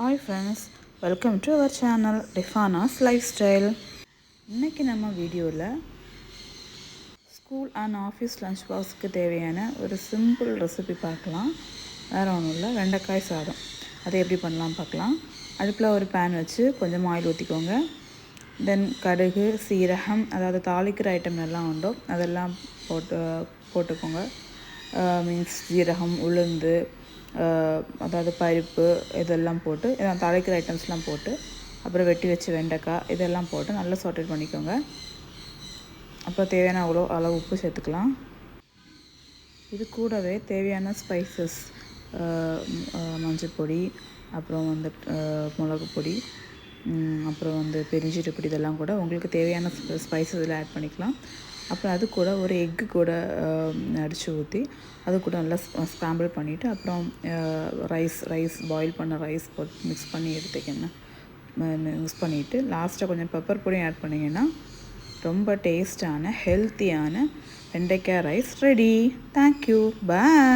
Hi friends welcome to our channel Rifana's lifestyle இன்றைக்கி நம்ம வீடியோவில் ஸ்கூல் அண்ட் ஆஃபீஸ் லஞ்ச் பாக்ஸுக்கு தேவையான ஒரு சிம்பிள் ரெசிபி பார்க்கலாம். வேறு ஒன்றும் இல்லை வெண்டைக்காய் சாதம். அதை எப்படி பண்ணலாம் பார்க்கலாம். அடுப்பில் ஒரு பேன் வச்சு கொஞ்சம் ஆயில் ஊற்றிக்கோங்க தென் கடுகு சீரகம் அதாவது தாளிக்கிற ஐட்டம் எல்லாம் உண்டோ. அதெல்லாம் போட்டு போட்டுக்கோங்க. மீன்ஸ் ஜீரகம் உளுந்து அதாவது பருப்பு இதெல்லாம் போட்டு இதெல்லாம் தாளிக்கிற ஐட்டம்ஸ்லாம் போட்டு அப்புறம் வெட்டி வச்சு வெண்டைக்காய் இதெல்லாம் போட்டு நல்லா சாட்டேட் பண்ணிக்கோங்க. அப்புறம் தேவையான அவ்வளோ அளவு உப்பு சேர்த்துக்கலாம். இது கூடவே தேவையான ஸ்பைசஸ் மஞ்சள் பொடி அப்புறம் வந்து மிளகு பொடி அப்புறம் வந்து பெருஞ்சீரக பொடி இதெல்லாம் கூட உங்களுக்கு தேவையான ஸ்பைசஸ் இதில் ஆட் பண்ணிக்கலாம். அப்புறம் அது கூட ஒரு எக்கு கூட அடித்து ஊற்றி அது கூட நல்லா ஸ்க்ராம்பிள் பண்ணிவிட்டு அப்புறம் ரைஸ் ரைஸ் பாயில் பண்ண ரைஸ் போட்டு மிக்ஸ் பண்ணி எடுத்துக்கணும் மிக்ஸ் பண்ணிவிட்டு லாஸ்ட்டாக கொஞ்சம் பெப்பர் பொடியும் ஆட் பண்ணிங்கன்னா ரொம்ப டேஸ்டான ஹெல்த்தியான வெண்டைக்காய் ரைஸ் ரெடி தேங்க்யூ பாய்